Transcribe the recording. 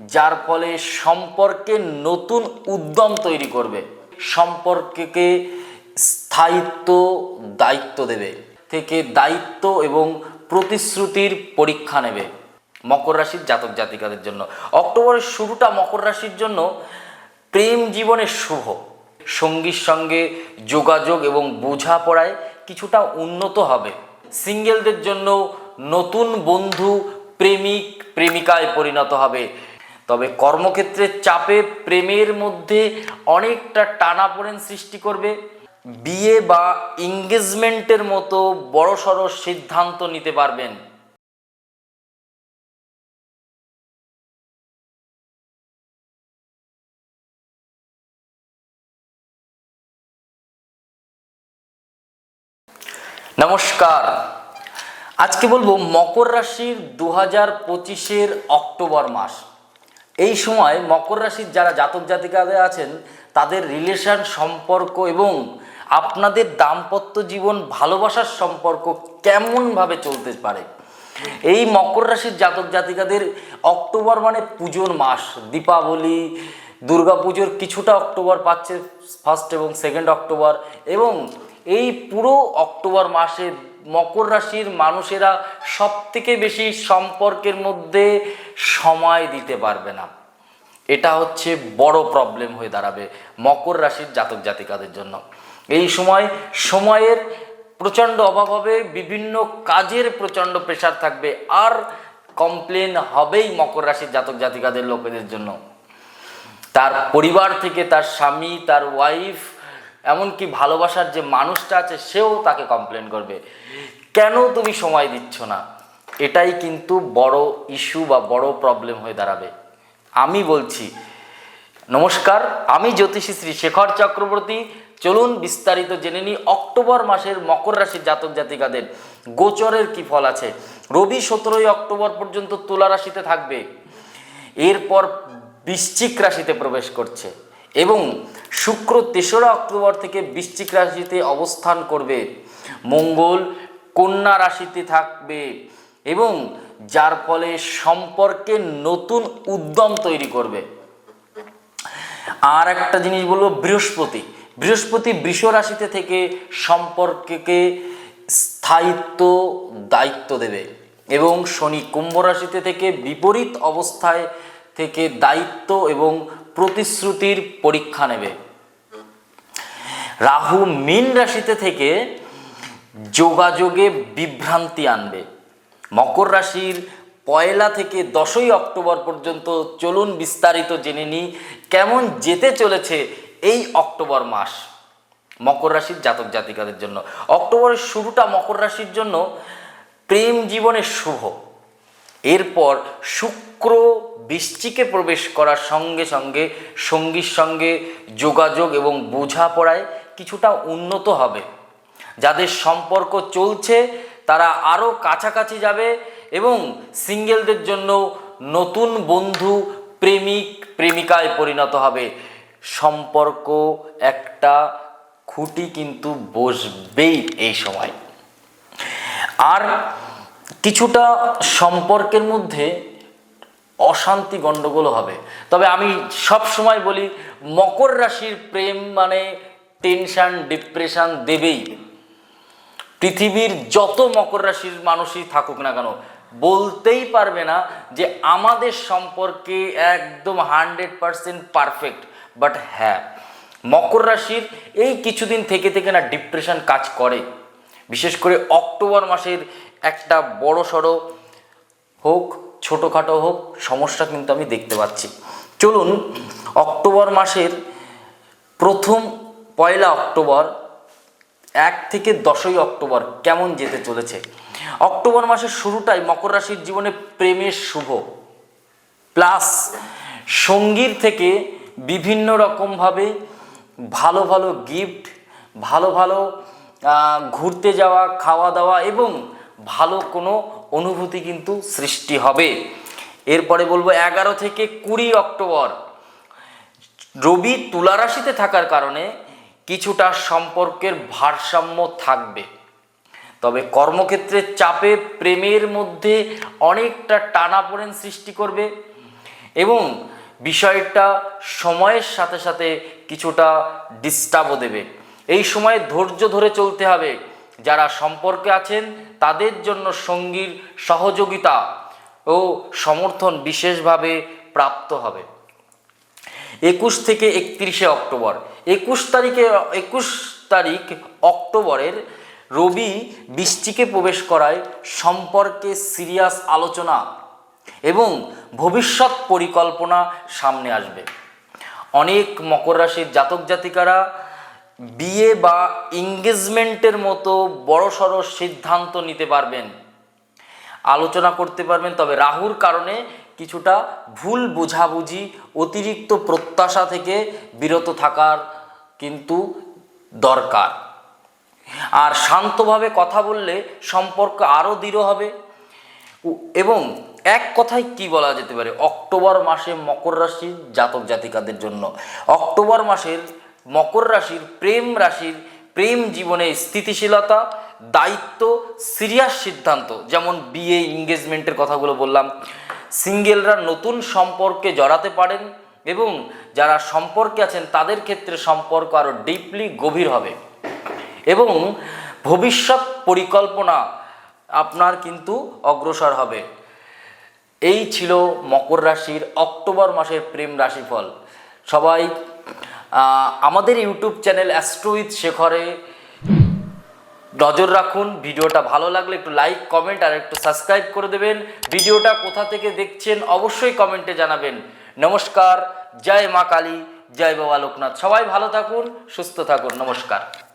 যার ফলে সম্পর্কে নতুন উদ্যম তৈরি করবে, সম্পর্ককে স্থায়িত্ব, দায়িত্ব দেবে, থেকে দায়িত্ব এবং প্রতিশ্রুতির পরীক্ষা নেবে মকর রাশির জাতক জাতিকাদের জন্য। অক্টোবরের শুরুটা মকর রাশির জন্য প্রেম জীবনে শুভ। সঙ্গীর সঙ্গে যোগাযোগ এবং বোঝাপড়ায় কিছুটা উন্নত হবে। সিঙ্গেলদের জন্য নতুন বন্ধু, প্রেমিক, প্রেমিকায় পরিণত হবে। তবে কর্মক্ষেত্রের চাপে প্রেমের মধ্যে অনেকটা টানাপোড়েন সৃষ্টি করবে। বিয়ে বা এঙ্গেজমেন্টের মতো বড়সড় সিদ্ধান্ত নিতে পারবেন। নমস্কার। আজকে বলব মকর রাশির দু হাজার পঁচিশের অক্টোবর মাস। এই সময় মকর রাশির যারা জাতক জাতিকাদের আছেন, তাদের রিলেশন সম্পর্ক এবং আপনাদের দাম্পত্য জীবন ভালোবাসার সম্পর্ক কেমনভাবে চলতে পারে? এই মকর রাশির জাতক জাতিকাদের অক্টোবর মানে পুজোর মাস। দীপাবলি, দুর্গাপুজোর কিছুটা অক্টোবর পাচ্ছে ফার্স্ট এবং সেকেন্ড অক্টোবর। এবং এই পুরো অক্টোবর মাসে মকর রাশির মানুষেরা সব থেকে বেশি সম্পর্কের মধ্যে সময় দিতে পারবে না। এটা হচ্ছে বড় প্রবলেম হয়ে দাঁড়াবে মকর রাশির জাতক জাতিকাদের জন্য। এই সময় সময়ের প্রচণ্ড অভাব হবে, বিভিন্ন কাজের প্রচণ্ড প্রেশার থাকবে, আর কমপ্লেন হবেই মকর রাশির জাতক জাতিকাদের লোকেদের জন্য। তার পরিবার থেকে তার স্বামী, তার ওয়াইফ এমনকি ভালোবাসার যে মানুষটা আছে, সেও তাকে কমপ্লেন করবে। কেন তুমি সময় দিচ্ছ না? এটাই কিন্তু বড় ইস্যু বা বড় প্রবলেম হয়ে দাঁড়াবে। আমি বলছি, নমস্কার, আমি জ্যোতিষী শ্রী শেখর চক্রবর্তী। চলুন বিস্তারিত জেনে নিই, অক্টোবর মাসের মকর রাশির জাতক জাতিকাদের গোচরের কি ফল আছে? রবি সতেরোই অক্টোবর পর্যন্ত তুলা রাশিতে থাকবে। এরপর বৃশ্চিক রাশিতে প্রবেশ করছে। এবং শুক্র তেসরা অক্টোবর থেকে বৃশ্চিক রাশিতে অবস্থান করবে। মঙ্গল কন্যা রাশিতে থাকবে এবং যার ফলে সম্পর্কে নতুন উদ্যম তৈরি করবে। আর একটা জিনিস বলব, বৃহস্পতি। বৃহস্পতি বৃষ রাশিতে থেকে সম্পর্ককে স্থায়িত্ব, দায়িত্ব দেবে এবং শনি কুম্ভ রাশিতে থেকে বিপরীত অবস্থায় থেকে দায়িত্ব এবং প্রতিশ্রুতির পরীক্ষা নেবে। রাহু মীন রাশিতে থেকে যোগাযোগে বিভ্রান্তি আনবে। মকর রাশির পয়লা থেকে দশই অক্টোবর পর্যন্ত চলুন বিস্তারিত জেনে নিই, কেমন যেতে চলেছে এই অক্টোবর মাস মকর রাশির জাতক জাতিকাদের জন্য। অক্টোবরের শুরুটা মকর রাশির জন্য, প্রেম জীবনে শুভ। এরপর শুক্র বৃশ্চিকে প্রবেশ করার সঙ্গে সঙ্গে সঙ্গীর সঙ্গে যোগাযোগ এবং বোঝাপড়ায় কিছুটা উন্নত হবে। যাদের সম্পর্ক চলছে, তারা আরও কাছাকাছি যাবে এবং সিঙ্গেলদের জন্য নতুন বন্ধু, প্রেমিক, প্রেমিকায় পরিণত হবে। সম্পর্ক একটা খুঁটি কিন্তু বসবেই এই সময়। আর কিছুটা সম্পর্কের মধ্যে অশান্তি গণ্ডগোল হবে। তবে আমি সব সময় বলি, মকর রাশির প্রেম মানে টেনশন ডিপ্রেশন দেবেই। পৃথিবীর যত মকর রাশির মানুষই থাকুক না কেন, বলতেই পারবে না যে আমাদের সম্পর্কে একদম হান্ড্রেড পারসেন্ট পারফেক্ট, বাট হ্যাঁ মকর রাশির এই কিছুদিন থেকে থেকে না ডিপ্রেশন কাজ করে। বিশেষ করে অক্টোবর মাসের একটা বড় সড়ো হোক, ছোটোখাটো হোক, সমস্যা কিন্তু আমি দেখতে পাচ্ছি। চলুন, অক্টোবর মাসের প্রথম পয়লা অক্টোবর, এক থেকে দশই অক্টোবর কেমন যেতে চলেছে? অক্টোবর মাসের শুরুটাই মকর রাশির জীবনে প্রেমের শুভ। প্লাস সঙ্গীর থেকে বিভিন্ন রকমভাবে ভালো ভালো গিফট, ভালো ভালো ঘুরতে যাওয়া, খাওয়া দাওয়া এবং ভালো কোনো অনুভূতি কিন্তু সৃষ্টি হবে। এরপরে বলব এগারো থেকে কুড়ি অক্টোবর। রবি তুলা রাশিতে থাকার কারণে কিছুটা সম্পর্কের ভারসাম্য থাকবে। তবে কর্মক্ষেত্রের চাপে প্রেমের মধ্যে অনেকটা টানাপোড়েন সৃষ্টি করবে এবং বিষয়টা সময়ের সাথে সাথে কিছুটা ডিস্টার্বও দেবে। এই সময় ধৈর্য ধরে চলতে হবে। যারা সম্পর্কে আছেন, তাদের জন্য সঙ্গীর সহযোগিতা ও সমর্থন বিশেষভাবে প্রাপ্ত হবে। একুশ থেকে একত্রিশে অক্টোবর। একুশ তারিখে, একুশ তারিখ অক্টোবরের রবি বৃষ্টিকে প্রবেশ করায় সম্পর্কে সিরিয়াস আলোচনা এবং ভবিষ্যৎ পরিকল্পনা সামনে আসবে। অনেক মকর রাশির জাতক জাতিকারা বিয়ে বা এঙ্গেজমেন্টের মতো বড় বড়সড় সিদ্ধান্ত নিতে পারবেন। আলোচনা করতে পারবেন, তবে রাহুর কারণে কিছুটা ভুল বোঝাবুঝি, অতিরিক্ত প্রত্যাশা থেকে বিরত থাকার কিন্তু দরকার। আর শান্তভাবে কথা বললে সম্পর্ক আরও দৃঢ় হবে। এবং এক কথায় কি বলা যেতে পারে? অক্টোবর মাসে মকর রাশির জাতক জাতিকাদের জন্য। অক্টোবর মাসের মকর রাশির, প্রেম রাশির, প্রেম জীবনে স্থিতিশীলতা, দায়িত্ব, সিরিয়াস সিদ্ধান্ত, যেমন বিয়ে এঙ্গেজমেন্টের কথাগুলো বললাম। সিঙ্গেলরা নতুন সম্পর্কে জড়াতে পারেন এবং যারা সম্পর্কে আছেন, তাদের ক্ষেত্রে সম্পর্ক আরও ডিপলি গভীর হবে। এবং ভবিষ্যৎ পরিকল্পনা আপনার কিন্তু অগ্রসর হবে। এই ছিল মকর রাশির অক্টোবর মাসের প্রেম রাশিফল। সবাই আমাদের ইউটিউব চ্যানেল অ্যাস্ট্রো উইথ শেখরে নজর রাখুন। ভিডিওটা ভালো লাগলে একটু লাইক, কমেন্ট আর একটু সাবস্ক্রাইব করে দেবেন। ভিডিওটা কোথা থেকে দেখছেন অবশ্যই কমেন্টে জানাবেন। নমস্কার, জয় মা কালী, জয় বাবা লোকনাথ। সবাই ভালো থাকুন, সুস্থ থাকুন। নমস্কার।